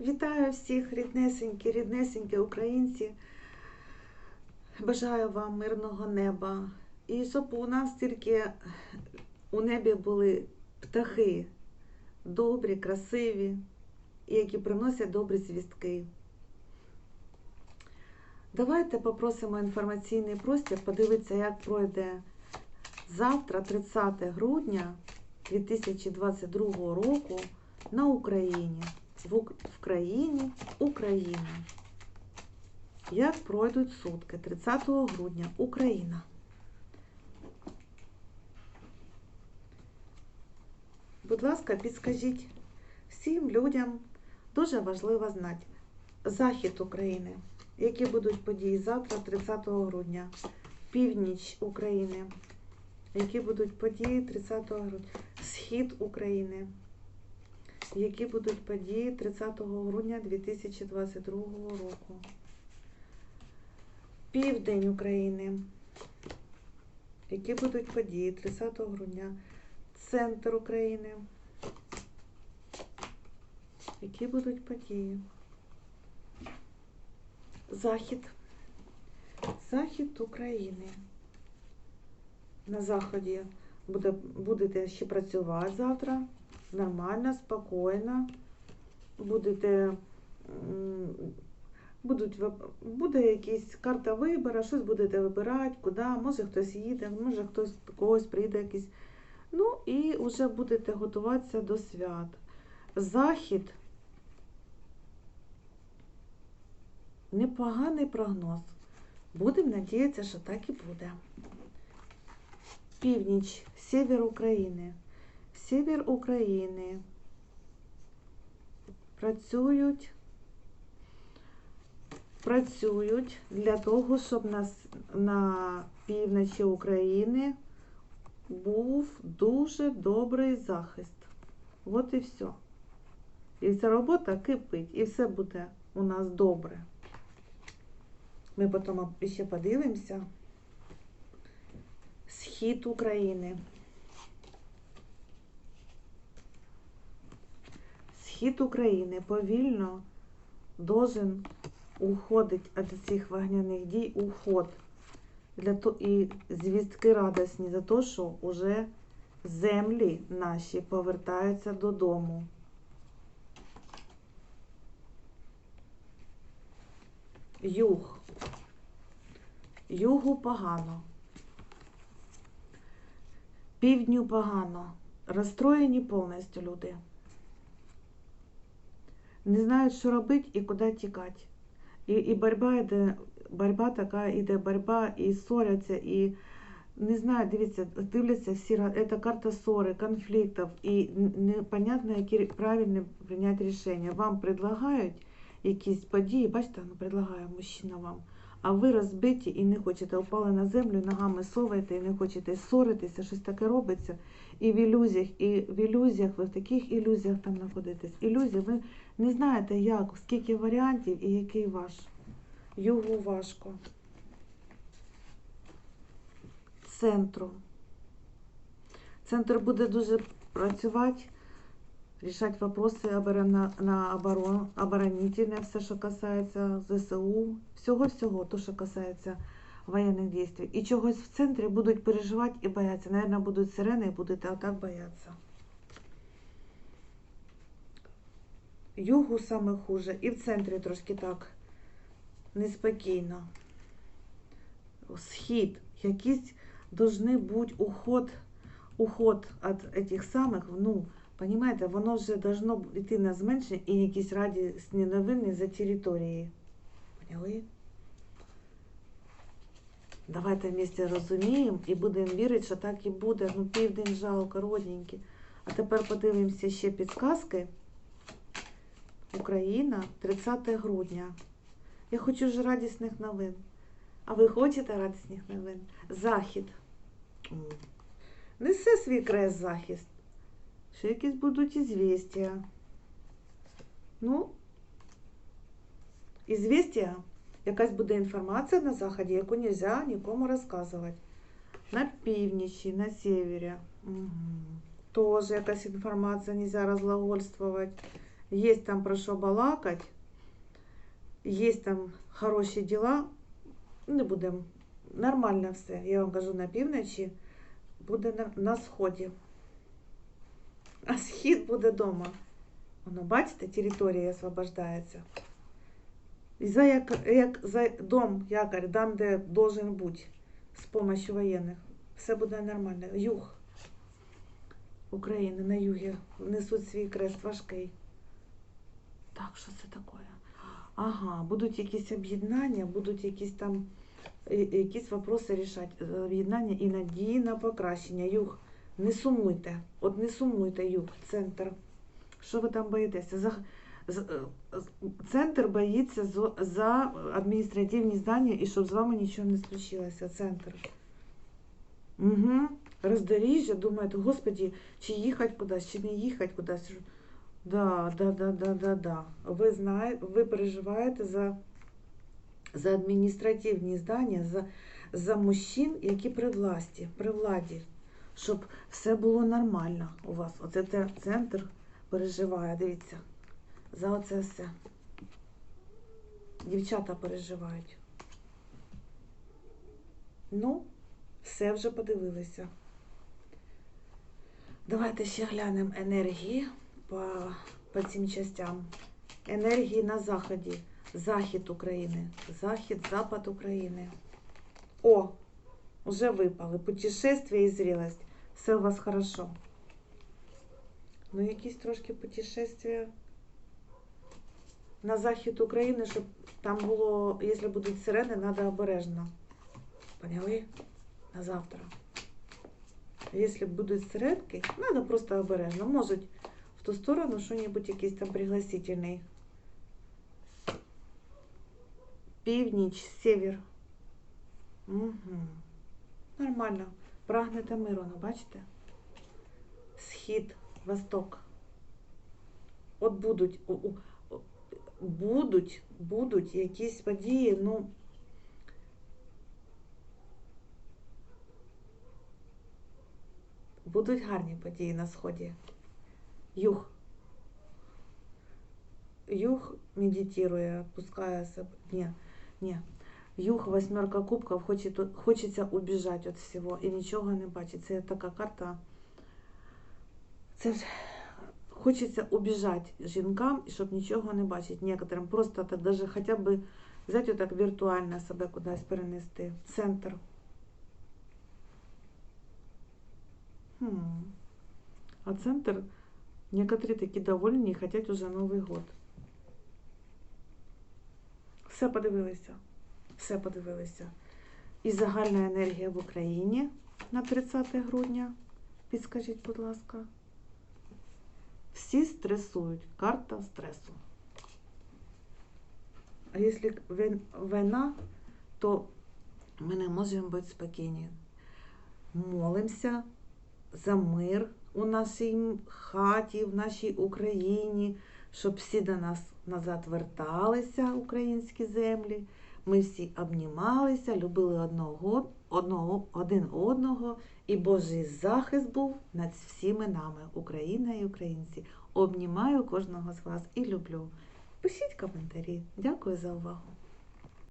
Вітаю всіх, ріднесенькі, ріднесенькі українці. Бажаю вам мирного неба. І щоб у нас тільки у небі були птахи добрі, красиві, які приносять добрі звістки. Давайте попросимо інформаційний простір подивитися, як пройде завтра, 30 грудня 2022 року на Україні. В, країні Україна. Як пройдуть сутки? 30 грудня. Україна. Будь ласка, підскажіть всім людям дуже важливо знати захід України, які будуть події завтра, 30 грудня, північ України, які будуть події 30 грудня, схід України, які будуть події 30 грудня 2022 року. Південь України. Які будуть події 30 грудня. Центр України. Які будуть події? Захід. Захід України. На заході буде, будете ще працювати завтра. Нормально, спокійно. Будете. Будуть, буде якась карта вибору, щось будете вибирати, куди, може хтось їде, може хтось до когось прийде якийсь. Ну і вже будете готуватися до свят. Захід непоганий прогноз. Будемо надіятися, що так і буде. Північ, север України. Север України працюють працюють для того, щоб на, на півночі України був дуже добрий захист. От і все. І ця робота кипить, і все буде у нас добре. Ми потім ще подивимося. Схід України. Схід України повільно должен уходить від цих вогняних дій уход. Для то, і звістки радісні за те, що вже землі наші повертаються додому. Юг. Югу погано. Півдню погано. Розстроєні повністю люди. Не знають, що робити і куди тікати. І, і боротьба йде, боротьба така йде, боротьба, і ссоряться, і не знаю, дивіться, дивляться всі, це карта ссори, конфліктів, і непонятно, які правильно прийняти рішення. Вам предлагають якісь події, бачите, ну, предлагає мужчина вам, а ви розбиті і не хочете, упали на землю, ногами соваєте і не хочете ссоритися, щось таке робиться. І в ілюзіях, і в ілюзіях, ви в таких ілюзіях там знаходитесь. Ілюзії, ви не знаєте, як, скільки варіантів і який ваш. Югу важко. Центру. Центр буде дуже працювати, рішати вопроси оборона, на оборон, оборонительне, все, що касається ЗСУ, всього-всього, то, що касається воєнних дій. І чогось в центрі будуть переживати і боятися. Наверное, будуть сирени і будете отак боятися. Югу саме хуже, і в центрі трошки так неспокійно. Схід, якийсь должны бути уход, уход від цих самих, ну, Понимаєте, воно вже должно йти на зменшення і якісь радісні новини за території. Поняли? Давайте вместе розуміємо і будемо вірити, що так і буде. Ну, південь жалко, родненький. А тепер подивимося ще підказки. Україна, 30 грудня. Я хочу ж радісних новин. А ви хочете радісних новин? Захід. Несе свій крест захист. Ще якісь будуть ізвістія. Ну, ізвістія. Якась буде інформація на заході, яку не можна нікому розказувати. На північі, на севері. Угу. Теж якась інформація не можна розглагольствувати. Є там про що балакать, є там хороші діла. Не будемо. Нормально все. Я вам кажу, на півночі буде на, на сході. А схід буде вдома. Воно, бачите, територія освобождається. І за як, як за дом, якорь, там, де должен бути, з допомогою воєнних. Все буде нормально. Юг України на югі несуть свій крест важкий. Так, що це таке? Ага, будуть якісь об'єднання, будуть якісь там е, якісь вопроси рішати. Е, Об'єднання і надії на покращення. Юг, не сумуйте. От не сумуйте, юг, центр. Що ви там боїтеся? За, е, центр боїться за адміністративні здання і щоб з вами нічого не случилося. Центр. Угу. Роздоріжжя, думаєте, господі, чи їхати кудись, чи не їхати кудись. Да, да, да, да, да, да. Ви знаєте, ви переживаєте за, за адміністративні здання, за, за мужчин, які при власті, при владі, щоб все було нормально у вас. Оце центр переживає, дивіться, за оце все. Дівчата переживають. Ну, все вже подивилися. Давайте ще глянемо енергії по, по цим частям. Енергії на заході. Захід України. Захід, запад України. О, вже випали. Путешествие і зрілость. Все у вас хорошо. Ну, якісь трошки путешествия на захід України, щоб там було, якщо будуть сирени, треба обережно. Поняли? На завтра. Если будут сиретки, надо просто обережно. Может в ту сторону что-нибудь якийсь там пригласительний. Північ, север. Угу. Нормально. Прагнете миру, ну бачите? Схід, восток. От будуть, будуть, будуть якісь події, ну. Будуть гарні події на сході. Юг. Юг медитує, пускає себе. Ні, ні. Юг, восьмерка кубків, хоче, хочеться убіжати від всього і нічого не бачить. Це така карта. Це хочеться убіжати жінкам, щоб нічого не бачити. Некоторим просто так даже хоча б взяти так віртуально себе кудись перенести. Центр. Хм. А центр, некоторые такие довольні і хотять уже Новий год. Все подивилися. Все подивилися. І загальна енергія в Україні на 30 грудня. Підскажіть, будь ласка. Всі стресують. Карта стресу. А якщо війна, то ми не можемо бути спокійні. Молимося за мир у нашій хаті, в нашій Україні, щоб всі до нас назад верталися, українські землі. Ми всі обнімалися, любили одного, одного, один одного, і Божий захист був над всіми нами, Україна і українці. Обнімаю кожного з вас і люблю. Пишіть коментарі. Дякую за увагу.